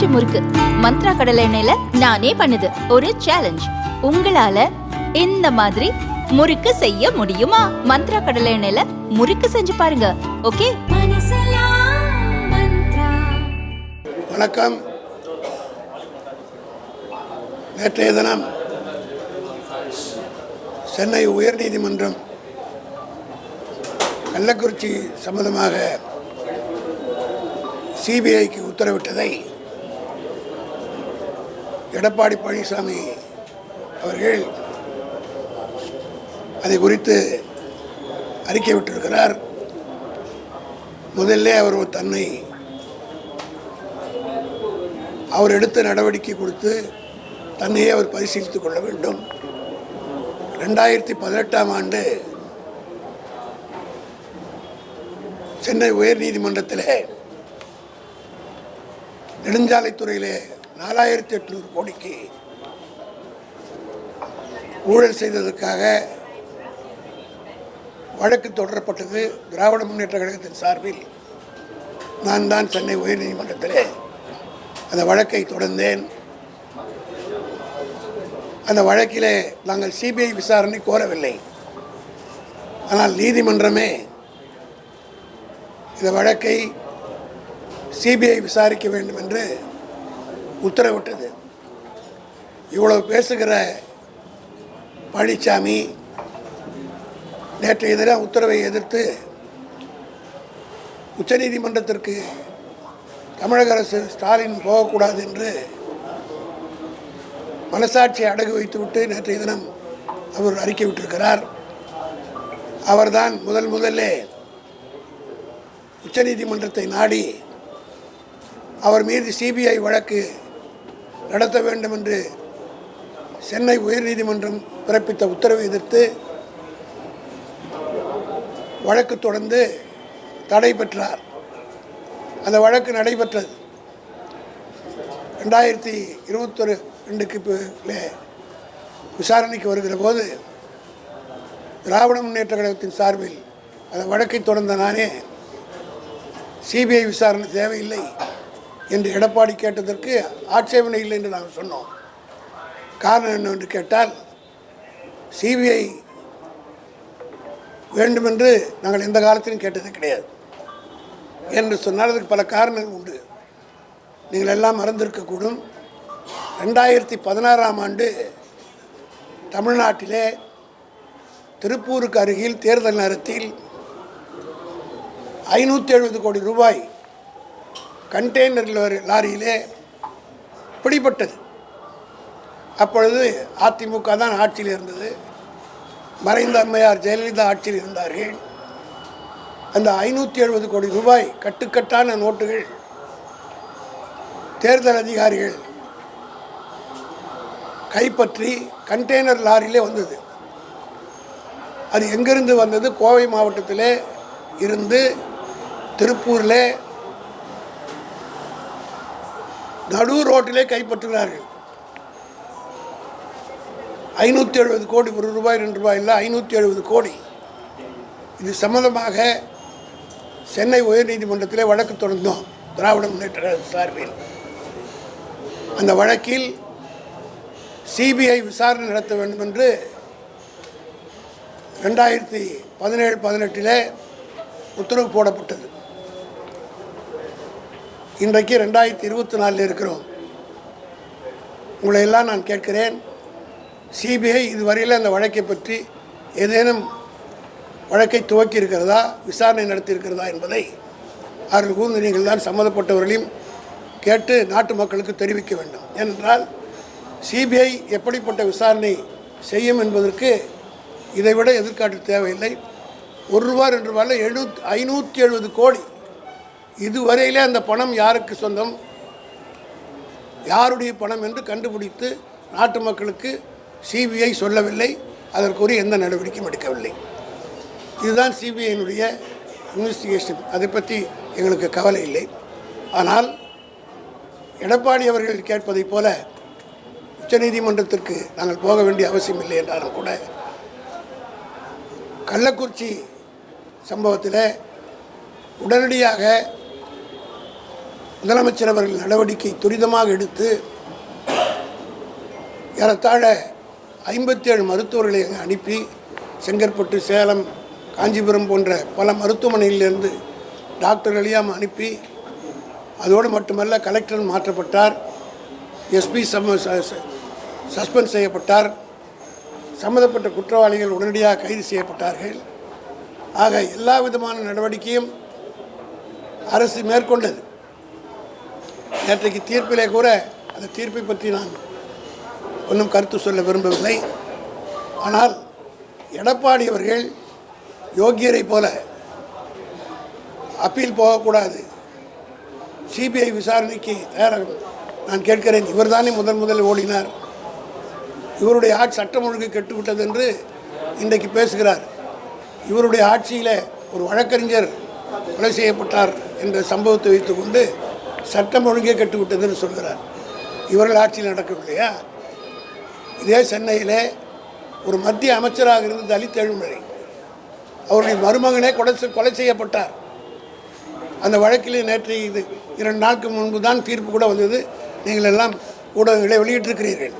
கள்ளக்குறிச்சி முறுக்கு. மந்த்ரா கடலை எண்ணெயில நானே பண்ணுது. ஒரு சேலஞ்ச் உங்களால இந்த மாதிரி முறுக்கு செய்ய முடியுமா? மந்த்ரா கடலை எண்ணெயில முறுக்கு செஞ்சு பாருங்க. ஓகே? வணக்கம். நேற்றைய தினம் சென்னை உயர்நீதிமன்றம் கள்ளக்குறிச்சி சம்பந்தமாக சிபிஐக்கு உத்தரவிட்டதை எடப்பாடி பழனிசாமி அவர்கள் அதை குறித்து அறிக்கை விட்டிருக்கிறார். முதல்ல அவர் ஒரு தன்னை அவர் எடுத்த நடவடிக்கை கொடுத்து தன்னையே அவர் பரிசீலித்துக் கொள்ள வேண்டும். ரெண்டாயிரத்தி பதினெட்டாம் ஆண்டு சென்னை உயர்நீதிமன்றத்தில் நெடுஞ்சாலைத்துறையிலே நாலாயிரத்தி எட்நூறு கோடிக்கு ஊழல் செய்ததற்காக வழக்கு தொடரப்பட்டது திராவிட முன்னேற்ற கழகத்தின் சார்பில் நான் தான் சென்னை உயர்நீதிமன்றத்திலே அந்த வழக்கை தொடர்ந்தேன். அந்த வழக்கிலே நாங்கள் சிபிஐ விசாரணை கோரவில்லை. ஆனால் நீதிமன்றமே இந்த வழக்கை சிபிஐ விசாரிக்க வேண்டும் என்று உத்தரவிட்டது. இவ்வளவு பேசுகிற பழனிசாமி நேற்றைய தினம் உத்தரவை எதிர்த்து உச்சநீதிமன்றத்திற்கு தமிழக அரசு ஸ்டாலின் போகக்கூடாது என்று மனசாட்சியை அடகு வைத்துவிட்டு நேற்றைய தினம் அவர் அறிக்கை விட்டிருக்கிறார். அவர்தான் முதல் முதலே உச்சநீதிமன்றத்தை நாடி அவர் மீது சிபிஐ வழக்கு நடத்த வேண்டும் என்று சென்னை உயர்நீதிமன்றம் பிறப்பித்த உத்தரவை எதிர்த்து வழக்கு தொடர்ந்து தடை பெற்றார் அந்த வழக்கு நடைபெற்றது. ரெண்டாயிரத்தி இருபத்தொரு ரெண்டுக்கு பி- விசாரணைக்கு வருகிற போது திராவிட முன்னேற்ற கழகத்தின் சார்பில் அந்த வழக்கை தொடர்ந்த நானே சிபிஐ விசாரணை தேவையில்லை. என்று எடப்பாடி கேட்டதற்கு ஆட்சேபனை இல்லை என்று நாங்கள் சொன்னோம். காரணம் என்னவென்று கேட்டால் சிபிஐ வேண்டுமென்று நாங்கள் எந்த காலத்திலும் கேட்டது கிடையாது. என்று சொன்னால் அதுக்கு பல காரணங்கள் உண்டு. நீங்கள் எல்லாம் மறந்திருக்கக்கூடும். ரெண்டாயிரத்தி பதினாறாம் ஆண்டு தமிழ்நாட்டிலே திருப்பூருக்கு அருகில் தேர்தல் நேரத்தில் ஐநூற்றி எழுபது கோடி ரூபாய் கண்டெய்னர் லாரி- லாரியிலே பிடிபட்டது. அப்பொழுது அதிமுக தான் ஆட்சியில் இருந்தது. மறைந்த அம்மையார் ஜெயலலிதா ஆட்சியில் இருந்தார்கள். அந்த ஐநூற்றி எழுபது கோடி ரூபாய் கட்டுக்கட்டான நோட்டுகள் தேர்தல் அதிகாரிகள் கைப்பற்றி கண்டெய்னர் லாரியிலே வந்தது. அது எங்கிருந்து வந்தது? கோவை மாவட்டத்திலே இருந்து திருப்பூரில் நடு ரோட்டிலே கைப்பற்றுகிறார்கள். ஐநூற்றி எழுபது கோடி ஒரு ரூபாய் ரெண்டு ரூபாய் இல்லை ஐநூற்றி எழுபது கோடி. இது சம்மந்தமாக சென்னை உயர்நீதிமன்றத்திலே வழக்கு தொடர்ந்தோம். திராவிட முன்னேற்ற சார்பில். அந்த வழக்கில் சிபிஐ விசாரணை நடத்த வேண்டும் என்று ரெண்டாயிரத்தி பதினேழு பதினெட்டில் உத்தரவு போடப்பட்டது. இன்றைக்கு ரெண்டாயிரத்தி இருபத்தி நாலில் இருக்கிறோம். உங்களை எல்லாம் நான் கேட்கிறேன். சிபிஐ இதுவரையில் அந்த வழக்கை பற்றி ஏதேனும் வழக்கை துவக்கி இருக்கிறதா விசாரணை நடத்தியிருக்கிறதா என்பதை அவர்கள் கூர்ந்து நீங்கள் தான் சம்மந்தப்பட்டவர்களையும் கேட்டு நாட்டு மக்களுக்கு தெரிவிக்க வேண்டும். ஏனென்றால் சிபிஐ எப்படிப்பட்ட விசாரணை செய்யும் என்பதற்கு இதைவிட எதிர்காட்டு தேவையில்லை. ஒரு ரூபா ரெண்டு ரூபாயில் எழுநூத் ஐநூற்றி எழுபது கோடி இதுவரையிலே அந்த பணம் யாருக்கு சொந்தம்? யாருடைய பணம் என்று கண்டுபிடித்து நாட்டு மக்களுக்கு சிபிஐ சொல்லவில்லை. அதற்குரிய எந்த நடவடிக்கையும் எடுக்கவில்லை. இதுதான் சிபிஐனுடைய இன்வெஸ்டிகேஷன். அதை பற்றி எங்களுக்கு கவலை இல்லை. ஆனால் எடப்பாடி அவர்கள் கேட்பதைப் போல உச்சநீதிமன்றத்திற்கு நாங்கள் போக வேண்டிய அவசியம் இல்லை என்றாலும் கூட கள்ளக்குறிச்சி சம்பவத்தில் உடனடியாக முதலமைச்சர் அவர்கள் நடவடிக்கை துரிதமாக எடுத்து ஏறத்தாழ ஐம்பத்தேழு மருத்துவர்களை அங்கே அனுப்பி செங்கற்பட்டு சேலம் காஞ்சிபுரம் போன்ற பல மருத்துவமனையிலிருந்து டாக்டர் எல்லாம் அனுப்பி அதோடு மட்டுமல்ல கலெக்டர் மாற்றப்பட்டார் எஸ்பி சம சஸ்பெண்ட் செய்யப்பட்டார் சம்மந்தப்பட்ட குற்றவாளிகள் உடனடியாக கைது செய்யப்பட்டார்கள். ஆக எல்லா விதமான நடவடிக்கையும் அரசு மேற்கொண்டது. நேற்றைக்கு தீர்ப்பிலே கூட அந்த தீர்ப்பை பற்றி நான் ஒன்றும் கருத்து சொல்ல விரும்பவில்லை. ஆனால் எடப்பாடி அவர்கள் யோகியரை போல அப்பீல் போகக்கூடாது. சிபிஐ விசாரணைக்கு தயாராக நான் கேட்கிறேன். இவர்தானே முதன் முதலில் ஓடினார். இவருடைய ஆட்சி சட்டம் ஒழுங்கு கெட்டுவிட்டது என்று இன்றைக்கு பேசுகிறார். இவருடைய ஆட்சியில் ஒரு வழக்கறிஞர் கொலை செய்யப்பட்டார் என்ற சம்பவத்தை வைத்துக்கொண்டு சட்டம் ஒழுங்கே கட்டுவிட்டதுன்னு சொல்கிறார். இவர்கள் ஆட்சியில் நடக்கவில்லையா இதே சென்னையிலே ஒரு மத்திய அமைச்சராக இருந்த தலித் எழுமலை அவருடைய மருமகனே கொலை செய்- கொலை செய்யப்பட்டார். அந்த வழக்கில் நேற்று இது இரண்டு நாட்கு முன்பு தான் தீர்ப்பு கூட வந்தது. நீங்கள் எல்லாம் ஊடகங்களை வெளியிட்டிருக்கிறீர்கள்.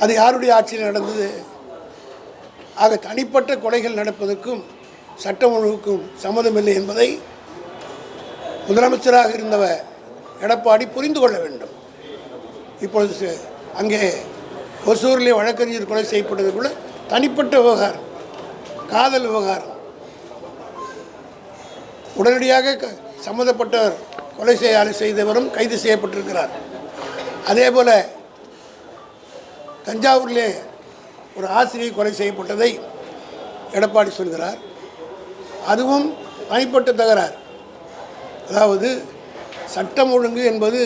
அது யாருடைய ஆட்சியில் நடந்தது? ஆக தனிப்பட்ட கொலைகள் நடப்பதற்கும் சட்டம் ஒழுங்குக்கும் சம்மதமில்லை என்பதை முதலமைச்சராக இருந்தவர் எடப்பாடி புரிந்து கொள்ள வேண்டும். இப்பொழுது அங்கே ஒசூரிலே வழக்கறிஞர் கொலை செய்யப்பட்டது கூட தனிப்பட்ட விவகாரம் காதல் விவகாரம். உடனடியாக க- சம்மந்தப்பட்டவர் கொலை செய்ய செய்தவரும் கைது செய்யப்பட்டிருக்கிறார். அதே போல் தஞ்சாவூரிலே ஒரு ஆசிரியை கொலை செய்யப்பட்டதை எடப்பாடி சொல்கிறார். அதுவும் தனிப்பட்ட தகராறு. அதாவது சட்டம் ஒழுங்கு என்பது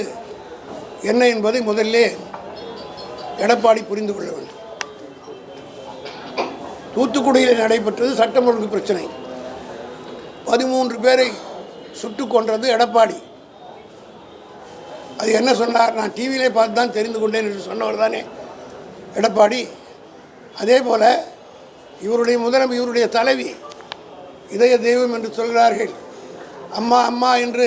என்ன என்பதை முதல்ல எடப்பாடி புரிந்து கொள்ள வேண்டும். தூத்துக்குடியில் நடைபெற்றது சட்டம் ஒழுங்கு பிரச்சனை. பதிமூன்று பேரை சுட்டு கொன்றது எடப்பாடி. அது என்ன சொன்னார்? நான் டிவியிலே பார்த்து தான் தெரிந்து கொண்டேன் என்று சொன்னவர் தானே எடப்பாடி. அதே போல் இவருடைய முதலமை இவருடைய தலைவி இதய தெய்வம் என்று சொல்கிறார்கள். அம்மா அம்மா என்று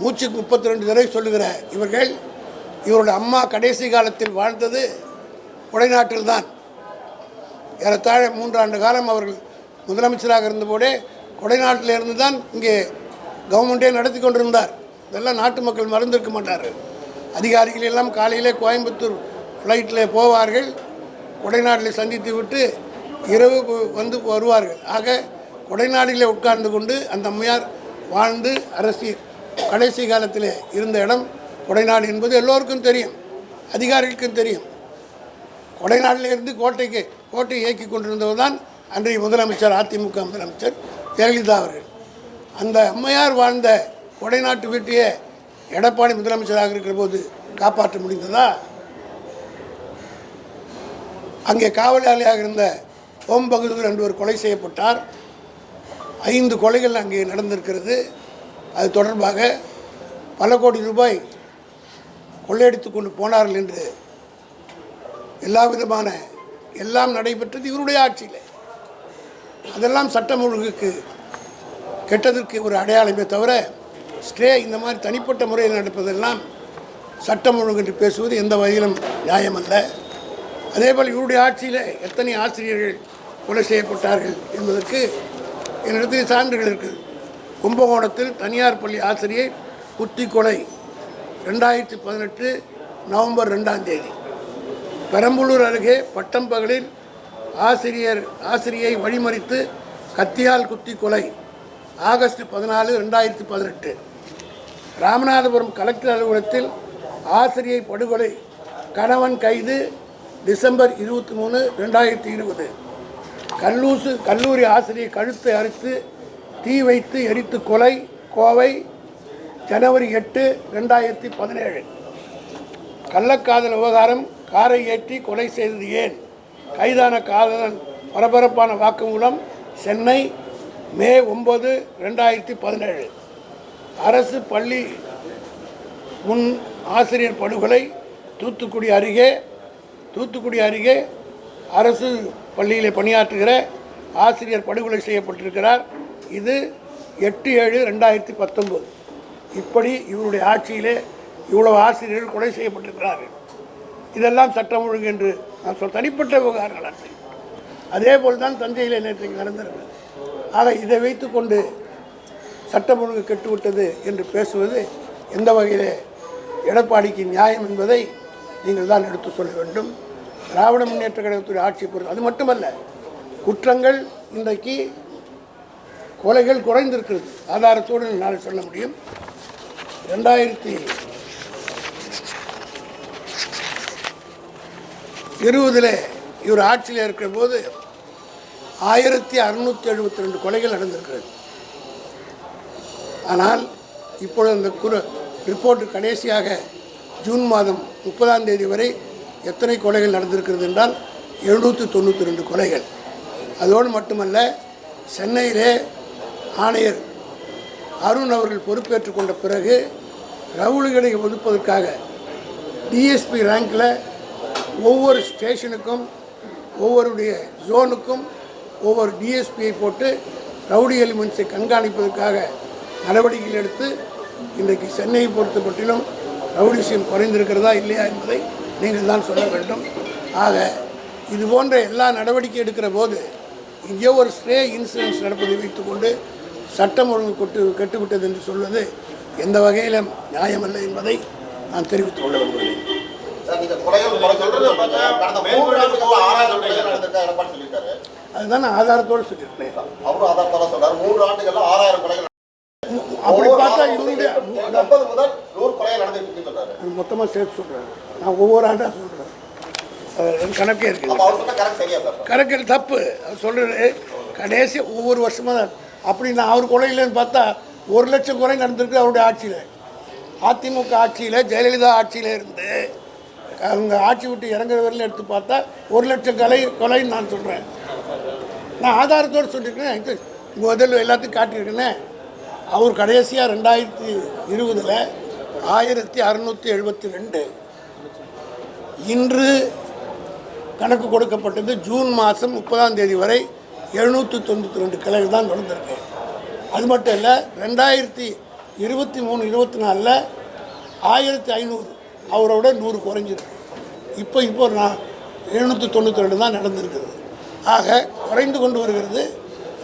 மூச்சுக்கு முப்பத்தி ரெண்டு தடவை சொல்லுகிற இவர்கள் இவருடைய அம்மா கடைசி காலத்தில் வாழ்ந்தது கொடைநாட்டில்தான் ஏறத்தாழ மூன்றாண்டு காலம் அவர்கள் முதலமைச்சராக இருந்தபோதே கொடைநாட்டில் இருந்து தான் இங்கே கவர்மெண்ட்டே நடத்தி கொண்டிருந்தார். இதெல்லாம் நாட்டு மக்கள் மறந்திருக்க மாட்டார்கள். அதிகாரிகள் எல்லாம் காலையிலே கோயம்புத்தூர் ஃப்ளைட்டில் போவார்கள். கொடைநாட்டில் சந்தித்து விட்டு இரவு வந்து வருவார்கள். ஆக கொடைநாடிலே உட்கார்ந்து கொண்டு அந்த அம்மையார் வாழ்ந்து அரசி கடைசி காலத்தில் இருந்த இடம் கொடைநாடு என்பது எல்லோருக்கும் தெரியும் அதிகாரிகளுக்கும் தெரியும். கொடைநாட்டில் இருந்து கோட்டைக்கு கோட்டையை இயக்கி கொண்டிருந்தவர் தான் அன்றைய முதலமைச்சர் அதிமுக முதலமைச்சர் ஜெயலலிதா அவர்கள். அந்த அம்மையார் வாழ்ந்த கொடைநாட்டு வீட்டையே எடப்பாடி முதலமைச்சராக இருக்கிற போது காப்பாற்ற முடிந்ததா? அங்கே காவலாளியாக இருந்த ஓம் பகதூர் என்பவர் கொலை செய்யப்பட்டார். ஐந்து கொலைகள் அங்கே நடந்திருக்கிறது. அது தொடர்பாக பல கோடி ரூபாய் கொள்ளையடித்து கொண்டு போனார்கள் என்று எல்லா விதமான எல்லாம் நடைபெற்றது இவருடைய ஆட்சியில். அதெல்லாம் சட்டம் ஒழுங்குக்கு கெட்டதற்கு ஒரு அடையாளமே தவிர ஸ்டே இந்த மாதிரி தனிப்பட்ட முறையில் நடப்பதெல்லாம் சட்டம் ஒழுங்கு என்று பேசுவது எந்த வகையிலும் நியாயமல்ல. அதேபோல் இவருடைய ஆட்சியில் எத்தனை ஆசிரியர்கள் கொலை செய்யப்பட்டார்கள் என்பதற்கு என்னிடத்தில் சான்றுகள் இருக்குது கும்பகோணத்தில் தனியார் பள்ளி ஆசிரியை குத்தி கொலை ரெண்டாயிரத்தி பதினெட்டு நவம்பர் ரெண்டாம் தேதி. பெரம்பலூர் அருகே பட்டம்பகலில் ஆசிரியர் ஆசிரியை வழிமறித்து கத்தியால் குத்தி கொலை ஆகஸ்ட் பதினாலு ரெண்டாயிரத்தி பதினெட்டு. ராமநாதபுரம் கலெக்டர் அலுவலகத்தில் ஆசிரியை படுகொலை கணவன் கைது டிசம்பர் இருபத்தி மூணு ரெண்டாயிரத்தி இருபது. கல்லூசு கல்லூரி ஆசிரியை கழுத்தை அறுத்து தீ வைத்து எரித்து கொலை கோவை ஜனவரி எட்டு ரெண்டாயிரத்தி பதினேழு. கள்ளக்காதல் விவகாரம் காரை ஏற்றி கொலை செய்தது ஏன்? கைதான காதலன் பரபரப்பான வாக்குமூலம் சென்னை மே ஒம்பது ரெண்டாயிரத்தி பதினேழு. அரசு பள்ளி முன் ஆசிரியர் படுகொலை தூத்துக்குடி அருகே தூத்துக்குடி அருகே அரசு பள்ளியில் பணியாற்றுகிற ஆசிரியர் படுகொலை செய்யப்பட்டிருக்கிறார். இது எட்டு ஏழு ரெண்டாயிரத்தி பத்தொம்போது இப்படி இவருடைய ஆட்சியிலே இவ்வளவு ஆசிரியர்கள் கொலை செய்யப்பட்டிருக்கிறார்கள். இதெல்லாம் சட்டம் ஒழுங்கு என்று நான் சொல் தனிப்பட்ட விவகாரங்கள் அல்ல அதே போல் தான் தஞ்சையில் நேற்றைக்கு நடந்திருக்கிறது ஆக இதை வைத்துக்கொண்டு சட்டம் ஒழுங்கு கெட்டுவிட்டது என்று பேசுவது எந்த வகையிலே எடப்பாடிக்கு நியாயம் என்பதை நீங்கள் தான் எடுத்து சொல்ல வேண்டும். திராவிட முன்னேற்ற கழகத்துடைய ஆட்சி பொறுத்து அது மட்டுமல்ல குற்றங்கள் இன்றைக்கு கொலைகள் குறைந்திருக்கிறது. ஆதாரத்தோடு என்னால் சொல்ல முடியும். ரெண்டாயிரத்தி இருபதில் இவர் ஆட்சியில் இருக்கிற போது ஆயிரத்தி அறுநூற்றி எழுபத்தி ரெண்டு கொலைகள் நடந்திருக்கிறது. ஆனால் இப்பொழுது அந்த குறு ரிப்போர்ட் கடைசியாக ஜூன் மாதம் முப்பதாம் தேதி வரை எத்தனை கொலைகள் நடந்திருக்கிறது என்றால் எழுநூற்றி தொண்ணூற்றி ரெண்டு கொலைகள். அதோடு மட்டுமல்ல சென்னையிலே ஆணையர் அருண் அவர்கள் பொறுப்பேற்றுக் கொண்ட பிறகு ரவுடிகளை ஒதுப்பதற்காக டிஎஸ்பி ரேங்கில் ஒவ்வொரு ஸ்டேஷனுக்கும் ஒவ்வொருடைய ஜோனுக்கும் ஒவ்வொரு டிஎஸ்பியை போட்டு ரவுடி எலிமெண்ட்ஸை கண்காணிப்பதற்காக நடவடிக்கைகள் எடுத்து இன்றைக்கு சென்னையை பொறுத்த மட்டிலும் ரவுடிசியம் குறைந்திருக்கிறதா இல்லையா என்பதை நீங்கள் தான் சொல்ல வேண்டும் ஆக இது போன்ற எல்லா நடவடிக்கை எடுக்கிற போது இங்கே ஒரு ஸ்டே இன்சூரன்ஸ் நடப்பதை வைத்துக்கொண்டு சட்டம் ஒழுங்கு கொட்டு கெட்டுவிட்டது என்று சொல்வது எந்த வகையிலும் நியாயமல்ல என்பதை நான் தெரிவித்துக் கொள்ள விரும்புகிறேன். அதுதான் நான் ஆதாரத்தோடு சொல்லியிருக்கேன் சொல்றாரு. அப்படி பார்த்தா இவருடைய சொல்றாரு. மொத்தமாக சேர்த்து சொல்கிறேன் நான் ஒவ்வொரு ஆண்டாக சொல்கிறேன் கணக்கே இருக்குது கணக்கில் தப்பு. அவர் சொல்கிறது கடைசி ஒவ்வொரு வருஷமாக தான். அப்படி நான் அவர் கொலையிலன்னு பார்த்தா ஒரு லட்சம் கொலை நடந்திருக்கு அவருடைய ஆட்சியில். அதிமுக ஆட்சியில் ஜெயலலிதா ஆட்சியில் இருந்து அவங்க ஆட்சி விட்டு இறங்குற வரையிலும் எடுத்து பார்த்தா ஒரு லட்சம் கொலை கொலைன்னு நான் சொல்கிறேன் நான் ஆதாரத்தோடு சொல்லியிருக்கேன். இது முதல்ல எல்லாத்தையும் காட்டியிருக்கேனே. அவர் கடைசியாக ரெண்டாயிரத்தி இருபதில் ஆயிரத்தி அறநூற்றி எழுபத்தி ரெண்டு இன்று கணக்கு கொடுக்கப்பட்டது ஜூன் மாதம் முப்பதாம் தேதி வரை எழுநூற்றி தொண்ணூற்றி ரெண்டு கிளைகள் தான் நடந்திருக்கு அது மட்டும் இல்லை ரெண்டாயிரத்தி இருபத்தி மூணு இருபத்தி நாலில் ஆயிரத்தி ஐநூறு அவரோட நூறு குறைஞ்சிருக்கு. இப்போ இப்போ நான் எழுநூற்றி தொண்ணூற்றி ரெண்டு தான் நடந்திருக்குது. ஆக குறைந்து கொண்டு வருகிறது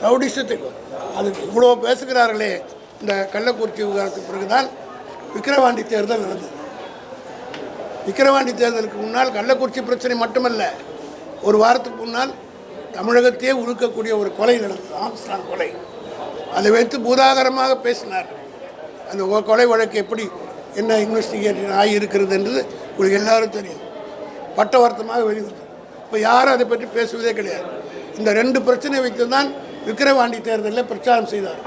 ரவுடிசத்துக்கு அதுக்கு இவ்வளோ பேசுகிறார்களே இந்த கள்ளக்குறிச்சி விவகாரத்துக்கு பிறகுதான் விக்கிரவாண்டி தேர்தல் நடந்தது. விக்கிரவாண்டி தேர்தலுக்கு முன்னால் கள்ளக்குறிச்சி பிரச்சனை மட்டுமல்ல ஒரு வாரத்துக்கு முன்னால் தமிழகத்தையே உழுக்கக்கூடிய ஒரு கொலை நடந்தது ஆம்ஸ்டாங் கொலை. அதை வைத்து பூதாகரமாக பேசினார். அந்த கொலை வழக்கு எப்படி என்ன இன்வெஸ்டிகேஷன் ஆகியிருக்கிறது என்று உங்களுக்கு எல்லாரும் தெரியும். பட்டவர்த்தமாக வெளிவந்தது. இப்போ யாரும் அதை பற்றி பேசுவதே கிடையாது. இந்த ரெண்டு பிரச்சனை வைத்து தான் விக்கிரவாண்டி தேர்தலில் பிரச்சாரம் செய்தார்.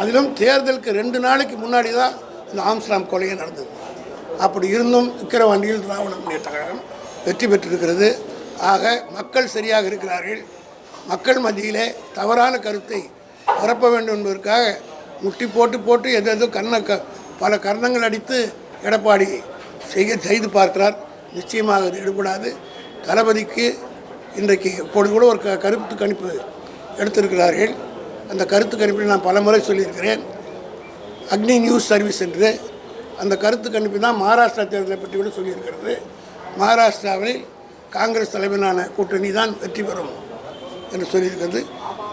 அதிலும் தேர்தலுக்கு ரெண்டு நாளைக்கு முன்னாடி தான் இந்த ஆம்ஸ்டாம் கொலையை நடந்தது. அப்படி இருந்தும் விக்கிரவாண்டியில் திராவிட முன்னேற்ற கழகம் வெற்றி பெற்றிருக்கிறது. ஆக மக்கள் சரியாக இருக்கிறார்கள். மக்கள் மத்தியிலே தவறான கருத்தை பரப்ப வேண்டும் என்பதற்காக முட்டி போட்டு போட்டு எதோ கண்ண க பல கர்ணங்கள் அடித்து எடப்பாடி செய்ய செய்து பார்க்கிறார். நிச்சயமாக அது எடுபடாது. தளபதிக்கு இன்றைக்கு இப்போது கூட ஒரு க கருத்து கணிப்பு எடுத்திருக்கிறார்கள். அந்த கருத்து கணிப்பில் நான் பலமுறை சொல்லியிருக்கிறேன். அக்னி நியூஸ் சர்வீஸ் என்று அந்த கருத்து கணிப்பு தான் மகாராஷ்டிரா தேர்தலை பற்றி கூட சொல்லியிருக்கிறது. மகாராஷ்டிராவில் காங்கிரஸ் தலைமையிலான கூட்டணி தான் வெற்றி பெறும் என்று சொல்லியிருக்கிறது.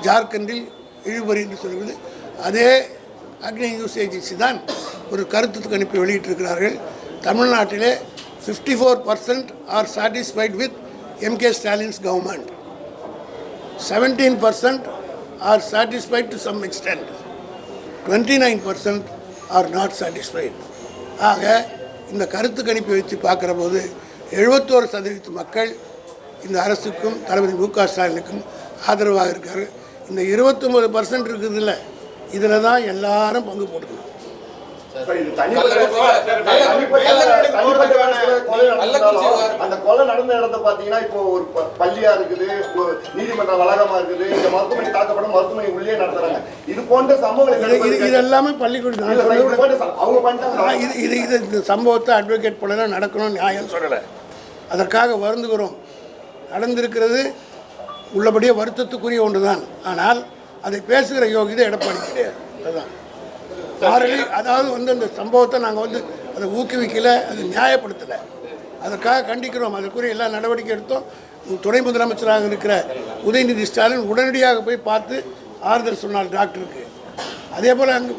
ஜார்க்கண்டில் இழுபறி என்று சொல்கிறது. அதே அக்னி நியூஸ் ஏஜென்சி தான் ஒரு கருத்து கணிப்பை வெளியிட்டிருக்கிறார்கள். தமிழ்நாட்டிலே fifty four percent are satisfied with MK Stalin's government seventeen percent are satisfied to some extent twenty nine percent are not satisfied ஆக இந்த கருத்து கணிப்பை வச்சு பார்க்குற போது எழுபத்தோரு சதவீத மக்கள் இந்த அரசுக்கும் தளபதி மு க ஸ்டாலினுக்கும் ஆதரவாக இருக்கார். இந்த இருபத்தொம்பது பர்சன்ட் இருக்குதுல்ல இதில் தான் எல்லாரும் பங்கு போட்டுக்கணும். அந்த கொலை நடந்த இடத்த பாத்தீங்கன்னா இப்போ ஒரு ப- பள்ளியா இருக்குது ஒரு நீதிமன்ற வளாகமா இருக்குது இந்த மருத்துவமனை தாக்கப்படும் மருத்துவமனை உள்ளே நடத்துறாங்க. இது போன்ற சம்பவங்களை இது எல்லாமே பள்ளிக்கூடம் அவங்க பண்ணிட்டாங்க. இது இது இந்த சம்பவத்தை அட்வொகேட் பண்ணலாம் நடக்கணும் நியாயம் சொல்லலை. அதற்காக வருந்துகிறோம். நடந்திருக்கிறது உள்ளபடியே வருத்தத்துக்குரிய ஒன்று தான் ஆனால் அதை பேசுகிற யோகிதை எடப்பாடி கிடையாது. அதுதான் மாறலி அதாவது வந்து அந்த சம்பவத்தை நாங்கள் வந்து அதை ஊக்குவிக்கலை அதை நியாயப்படுத்தலை. அதற்காக கண்டிக்கிறோம். அதற்குரிய எல்லா நடவடிக்கை எடுத்தோம். துணை முதலமைச்சராக இருக்கிற உதயநிதி ஸ்டாலின் உடனடியாக போய் பார்த்து ஆறுதல் சொன்னார் டாக்டருக்கு. அதே போல் அங்கே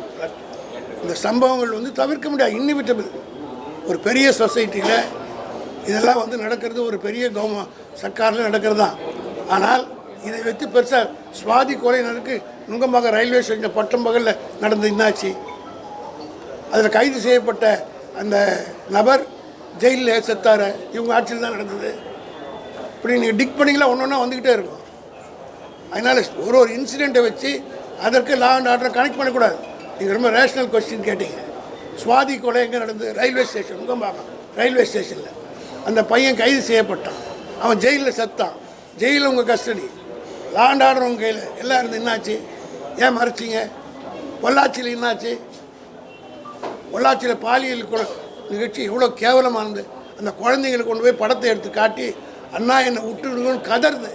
இந்த சம்பவங்கள் வந்து தவிர்க்க முடியாது. இன்னிவிட்டபிள் ஒரு பெரிய சொசைட்டியில் இதெல்லாம் வந்து நடக்கிறது ஒரு பெரிய கவர்ம சர்க்காரில் நடக்கிறது தான் ஆனால் இதை வச்சு பெருசாக சுவாதி கொலை நடக்கு நுங்கம்பாக்கம் ரயில்வே ஸ்டேஷன் பட்டம் பகலில் நடந்து என்னாச்சு? அதில் கைது செய்யப்பட்ட அந்த நபர் ஜெயிலில் செத்தார. இவங்க ஆட்சியில் தான் நடந்தது. இப்படி நீங்கள் டிக் பண்ணிங்களா ஒன்று ஒன்றா வந்துக்கிட்டே இருக்கும். அதனால் ஒரு ஒரு இன்சிடெண்ட்டை வச்சு அதற்கு லா அண்ட் ஆர்டரை கனெக்ட் பண்ணக்கூடாது. நீங்கள் ரொம்ப ரேஷ்னல் கொஸ்டின் கேட்டீங்க. சுவாதி கொலை எங்கே நடந்தது? ரயில்வே ஸ்டேஷன் உங்கம்பாக்கம் ரயில்வே ஸ்டேஷனில் அந்த பையன் கைது செய்யப்பட்டான். அவன் ஜெயிலில் செத்தான். ஜெயிலில் உங்கள் கஸ்டடி. லா அண்ட் ஆர்டர் உங்கள் கையில். எல்லாம் இருந்து என்னாச்சு? ஏன் மறைச்சிங்க? பொள்ளாச்சியில் என்னாச்சு? பொள்ளாச்சியில் பாலியல் நிகழ்ச்சி எவ்வளோ கேவலமானது. அந்த குழந்தைங்களை கொண்டு போய் படத்தை எடுத்து காட்டி அண்ணா என்னை விட்டுடுங்கன்னு கதறுது.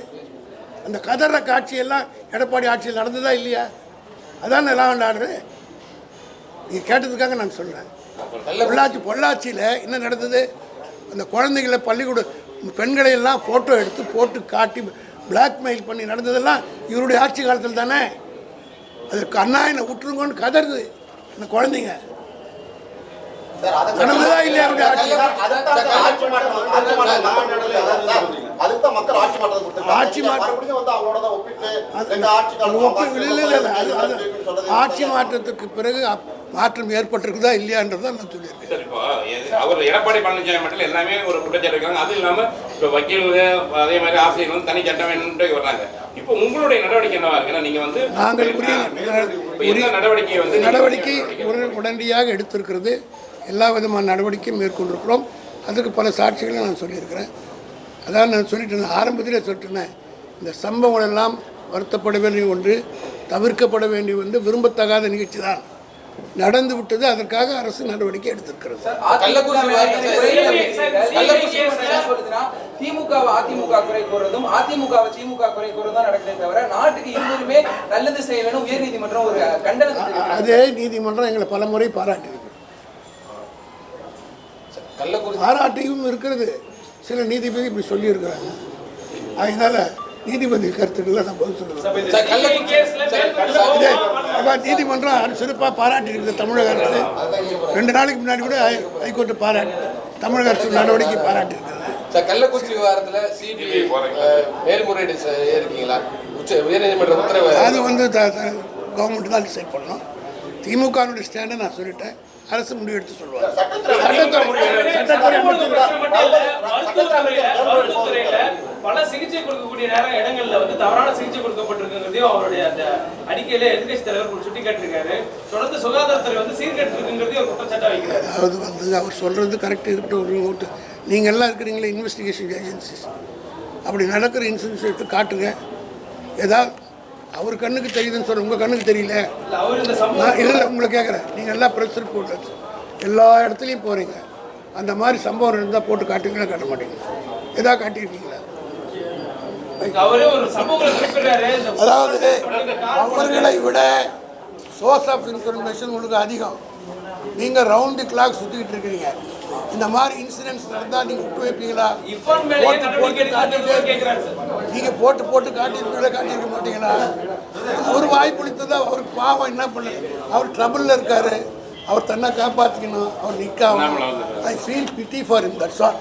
அந்த கதற காட்சியெல்லாம் எடப்பாடி ஆட்சியில் நடந்ததா இல்லையா? அதான் நிலாவண்ட ஆர்டரு நீங்கள் கேட்டதுக்காக நான் சொல்கிறேன் பொள்ளாச்சி பொள்ளாச்சியில் என்ன நடந்தது? அந்த குழந்தைகளை பள்ளிக்கூட பெண்களை எல்லாம் ஃபோட்டோ எடுத்து போட்டு காட்டி பிளாக்மெயில் பண்ணி நடந்ததெல்லாம் இவருடைய ஆட்சி காலத்தில் தானே? அதற்கு அண்ணா என்னை விட்டுருங்கன்னு கதறுது. அந்த குழந்தைங்க. நடந்ததா இல்லையா அவருடைய ஆட்சி? ஆட்சி மாற்றம் ஆட்சி மாற்றம் அதுதான் மக்கள் ஆட்சி மாற்றத்தை கொடுத்தாங்க ஆட்சி மாற்றம். மறுபடியும் வந்து அவங்களோட தான் ஒப்பிட்டு அது- எங்க ஆட்சி காலம் ஒப்பு- இல்லை, இல்லை, இல்லை, அது அது ஆட்சி மாற்றத்துக்கு பிறகு மாற்றம் ஏற்பட்டிருக்குதா இல்லையான்றதை நான் சொல்லியிருக்கேன். அவர் எடப்பாடி பழனிசாமி மட்டும் எல்லாமே ஒரு குற்றச்சாட்டு இருக்காங்க. அது இல்லாம இப்போ வக்கீல்கள் அதே மாதிரி ஆசிரியர்கள் வந்து தனி சட்டம் வேணும்னு வர்றாங்க. இப்போ உங்களுடைய நடவடிக்கை என்னவா இருக்கு? ஏன்னா நீங்க வந்து நாங்கள் உரிய நடவடிக்கை வந்து நடவடிக்கை உடனே- உடனடியாக எடுத்திருக்கிறது. எல்லா விதமான நடவடிக்கையும் மேற்கொண்டிருக்கிறோம். அதுக்கு பல சாட்சிகளை நான் சொல்லியிருக்கிறேன். அதான் நான் சொல்லிட்டேன் ஆரம்பத்திலே சொல்லிட்டேன் இந்த சம்பவங்கள் எல்லாம் வருத்தப்பட வேண்டிய ஒன்று தவிர்க்கப்பட வேண்டிய வந்து விரும்பத்தகாத நிகழ்ச்சி தான். நடந்து விட்டது அதற்காக அரசு நடவடிக்கை எடுத்திருக்கிறது. குறை திமுகவை அதிமுக குறை கூறுறதும் அதிமுகவை திமுக குறை கூறுறதும் தான் நடக்குதே தவிர நாட்டுக்கு இருவருமே நல்லது செய்ய வேணும் உயர்நீதிமன்றம் ஒரு கண்டனத்தை. அதே நீதிமன்றம் எங்களை பலமுறை பாராட்டியிருக்கு. கள்ளக்குறிச்சி பாராட்டியும் இருக்கிறது. சில நீதிபதி இப்படி சொல்லியிருக்கிறாங்க. அதனால நீதிபதி கருத்துக்களை நான் பதில் சொல்லுவேன். நீதிமன்றம் சிறப்பாக பாராட்டி இருக்குது தமிழக அரசு. ரெண்டு நாளைக்கு முன்னாடி கூட ஹைகோர்ட்டு பாராட்டி தமிழக அரசு நடவடிக்கை பாராட்டி இருக்கிறது சார் கள்ளக்குறிச்சி விவகாரத்துல சிபிஐ மேல்முறையீடு இருக்கீங்களா உச்ச உயர்நீதிமன்ற உத்தரவு. அது வந்து கவர்மெண்ட் தான் டிசைட் பண்ணணும். திமுகனுடைய ஸ்டாண்டை நான் சொல்லிட்டேன். அரசு முடிவெடுத்து சொல்லுவாங்க. பல சிகிச்சை கொடுக்கக்கூடிய நேரம் இடங்கள்ல வந்து தவறான சிகிச்சை கொடுக்கப்பட்டிருக்குங்கிறதையும் அவருடைய அந்த அறிக்கையில எதிர்கட்சி தலைவர் சுட்டி காட்டியிருக்காரு தொடர்ந்து சுகாதாரத்துறை வந்து சீர்கெட்டு இருக்குங்கிறதையும் ஒரு குற்றச்சாட்டா வைக்கிறாரு. அதாவது வந்து அவர் சொல்கிறது கரெக்டாக இருக்கட்டும் ஒரு ஓட்டு. நீங்கள் எல்லாம் இருக்கிறீங்களே இன்வெஸ்டிகேஷன் ஏஜென்சிஸ் அப்படி நடக்கிற இன்சூரன்ஸ் எடுத்து காட்டுங்க. ஏதாவது அவர் கண்ணுக்கு தெரியுதுன்னு சொல்ல உங்கள் கண்ணுக்கு தெரியல. நான் இல்லை உங்களை கேட்குறேன் நீங்கள் எல்லாம் ப்ரெஸ் ரிப்போர்ட்டர்ஸ் எல்லா இடத்துலையும் போகிறீங்க அந்த மாதிரி சம்பவம் இருந்தால் போட்டு காட்டுவீங்களா காட்ட மாட்டீங்க எதா காட்டியிருக்கீங்களா? அதாவது அவர்களை விட சோர்ஸ் ஆஃப் இன்ஃபர்மேஷன் உங்களுக்கு அதிகம். நீங்கள் ரவுண்டு கிளாக் சுற்றிக்கிட்டு இருக்கிறீங்க இந்த மாதிரி இன்சிடென்ட்ஸ் நடந்தால் நீங்கள் விட்டு வைப்பீங்களா? போட்டு போட்டு காட்டிட்டே நீங்கள் போட்டு போட்டு காட்டியிருப்பீங்களா காட்டியிருக்க மாட்டீங்களா? அவர் வாய்ப்புளித்ததா அவருக்கு பாவம் என்ன பண்ண அவர் ட்ரபிளில் இருக்காரு. அவர் தன்னை காப்பாற்றிக்கணும் அவர் நிற்காம I feel pity for him that's all